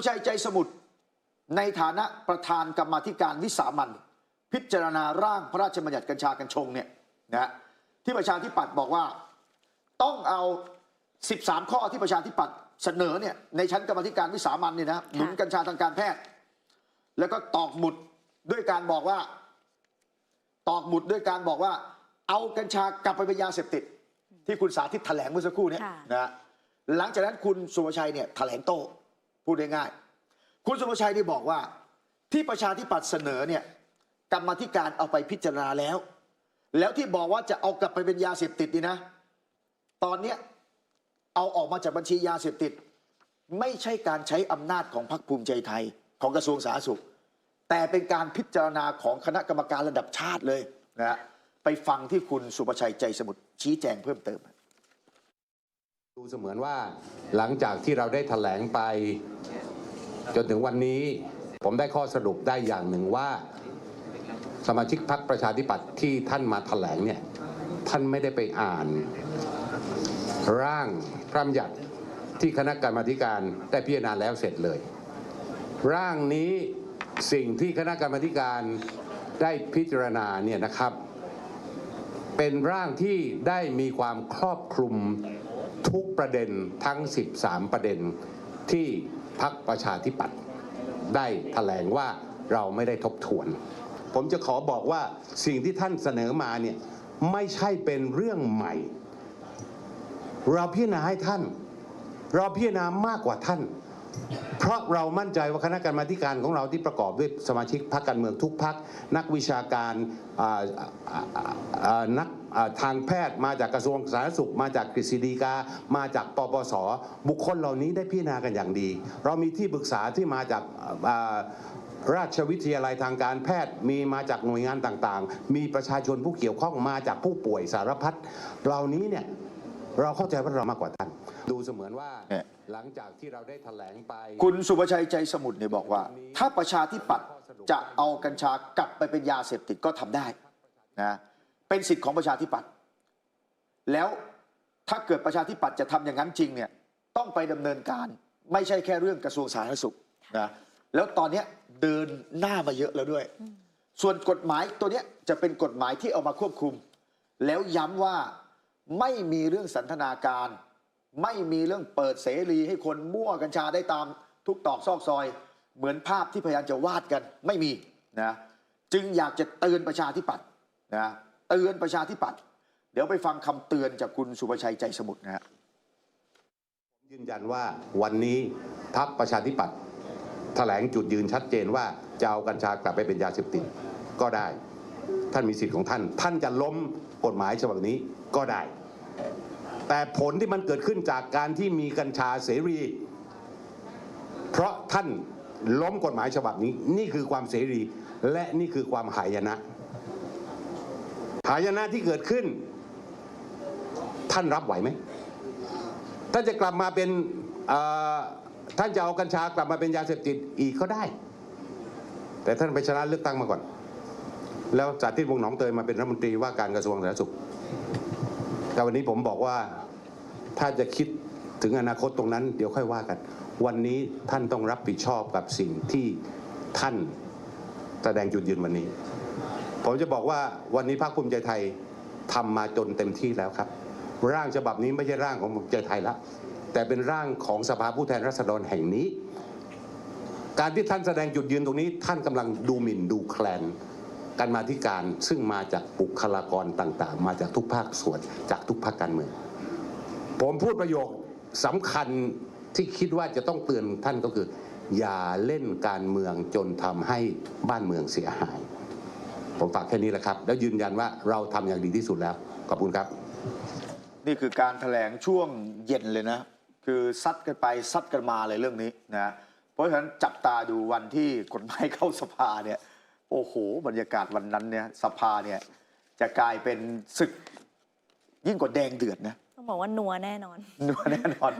ภชัยใจสมุทรในฐานะประธานกรรมาธิการวิสามันพิจารณาร่างพระราชบัญญัติกัญชากัญชงเนี่ยนะที่ประชาธิปัตย์บอกว่าต้องเอา 13 ข้อที่ประชาธิปัตย์เสนอเนี่ยในชั้นกรรมาธิการวิสามันเนี่ยนะหนุนกัญชาทางการแพทย์ แล้วก็ตอกหมุดด้วยการบอกว่า ตอกหมุดด้วยการบอกว่า เอากัญชากลับไปเป็นยาเสพติด ที่คุณสาธิตแถลงเมื่อสักครู่เนี้ค่ะนะหลังจากนั้นคุณสุภชัยเนี่ยแถลงโต้ พูดง่ายๆคุณสุภชัยได้บอกว่า ที่ประชาธิปัตย์เสนอเนี่ยกรรมาธิการเอาไปพิจารณาแล้ว แล้วที่บอกว่าจะเอากลับไปเป็นยาเสพติดนี่นะ ตอนเนี้ยเอาออกมาจากบัญชียาเสพติด ไม่ใช่การใช้อำนาจของพรรคภูมิใจไทยของกระทรวงสาธารณสุข แต่เป็นการพิจารณาของคณะกรรมการระดับชาติเลยนะไปฟังที่คุณสุประชัยใจสมุทรชี้แจงเพิ่มเติม ดูเสมือนว่าหลังจากที่เราได้แถลงไป จนถึงวันนี้ผมได้ข้อสรุปได้อย่างหนึ่งว่า สมาชิกพรรคประชาธิปัตย์ที่ท่านมาแถลงเนี่ยท่านไม่ได้ไปอ่าน ร่างพระราชบัญญัติที่คณะกรรมาธิการได้พิจารณาแล้วเสร็จเลย ร่างนี้สิ่งที่คณะกรรมาธิการได้พิจารณาเนี่ยนะครับ เป็นร่างที่ได้มีความครอบคลุม ทุกประเด็นทั้ง 13 ประเด็นที่พักประชาธิปัตย์ได้แถลงว่าเราไม่ได้ทบทวน ผมจะขอบอกว่าสิ่งที่ท่านเสนอมาเนี่ยไม่ใช่เป็นเรื่องใหม่ เราพิจารณาให้ท่าน เราพิจารณามากกว่าท่าน เพราะเรามั่นใจว่าคณะกรรมาการของเราที่ประกอบด้วยสมาชิกพรรคการเมืองทุกพรรคนักวิชาการนักทางแพทย์มาจากกระทรวงสาธารณสุข มาจากกฤษฎีกา มาจากปปส บุคคลเหล่านี้ได้พิจารณากันอย่างดี เรามีที่ปรึกษาที่มาจากราชวิทยาลัยทางการแพทย์มีมาจากหน่วยงานต่างๆ มีประชาชนผู้เกี่ยวข้องมาจากผู้ป่วยสารพัดเหล่านี้เนี่ยเราเข้าใจว่าเรามากกว่าท่านดูเสมือนว่า หลังจากที่เราได้แถลงไป คุณสุประชัยใจสมุทรเนี่ยบอกว่า ถ้าประชาธิปัตย์จะเอากัญชากลับไปเป็นยาเสพติดก็ทำได้นะเป็นสิทธิ์ของประชาธิปัตย์แล้วถ้าเกิดประชาธิปัตย์จะทำอย่างนั้นจริงเนี่ยต้องไปดำเนินการไม่ใช่แค่เรื่องกระทรวงสาธารณสุขนะแล้วตอนเนี้ยเดินหน้ามาเยอะแล้วด้วย ส่วนกฎหมายตัวเนี้ยจะเป็นกฎหมายที่เอามาควบคุม แล้วย้ำว่าไม่มีเรื่องสันทนาการ ไม่มีเรื่องเปิดเสรีให้คนมั่วกัญชาได้ตามทุกตอกซอกซอย เหมือนภาพที่พยายามจะวาดกันไม่มีนะจึงอยากจะเตือนประชาธิปัตย์นะเตือนประชาธิปัตย์เดี๋ยวไปฟังคำเตือนจากคุณสุประชัยใจสมุทรนะฮะยืนยันว่าวันนี้พักประชาธิปัตย์แถลงจุดยืนชัดเจนว่าจะเอากัญชากลับไปเป็นยาเสพติดก็ได้ ท่านมีสิทธิ์ของท่าน ท่านจะล้มกฎหมายฉบับนี้ก็ได้ แต่ผลที่มันเกิดขึ้นจากการที่มีกัญชาเสรี เพราะท่านล้มกฎหมายฉบับนี้ นี่คือความเสรี และนี่คือความหายนะ หายนะที่เกิดขึ้น ท่านรับไหวไหมท่านจะกลับมาเป็นท่านจะเอากัญชากลับมาเป็นยาเสพติดอีกก็ได้ แต่ท่านไปชนะเลือกตั้งมาก่อน แล้วสาธิตวงหนองเตยมาเป็นรัฐมนตรีว่าการกระทรวงสาธารณสุข แต่วันนี้ผมบอกว่าถ้าจะคิดถึงอนาคตตรงนั้น เดี๋ยวค่อยว่ากัน วันนี้ท่านต้องรับผิดชอบกับสิ่งที่ท่านแสดงจุดยืนวันนี้ ผมจะบอกว่าวันนี้พรรคภูมิใจไทยทำมาจนเต็มที่แล้วครับ ร่างฉบับนี้ไม่ใช่ร่างของภูมิใจไทยละแต่เป็นร่างของสภาผู้แทนราษฎรแห่งนี้ การที่ท่านแสดงจุดยืนตรงนี้ ท่านกำลังดูหมิ่นดูแคลน กันมาธิการซึ่งมาจากบุคลากรต่าง ๆ มาจากทุกภาคส่วนจากทุกภาคการเมืองผมพูดประโยคสำคัญที่คิดว่าจะต้องเตือนท่านก็คือ อย่าเล่นการเมืองจนทำให้บ้านเมืองเสียหาย ผมฝากแค่นี้แหละครับ แล้วยืนยันว่าเราทำอย่างดีที่สุดแล้ว ขอบคุณครับ นี่คือการแถลงช่วงเย็นเลยนะ คือซัดกันไปซัดกันมาเลยเรื่องนี้นะเพราะฉะนั้นจับตาดูวันที่กฎหมายเข้าสภาเนี่ย โอ้โห บรรยากาศวันนั้นเนี่ยสภาเนี่ยจะกลายเป็นศึกยิ่งกว่าแดงเดือดนะ ต้องบอกว่านัวแน่นอน นัวแน่นอน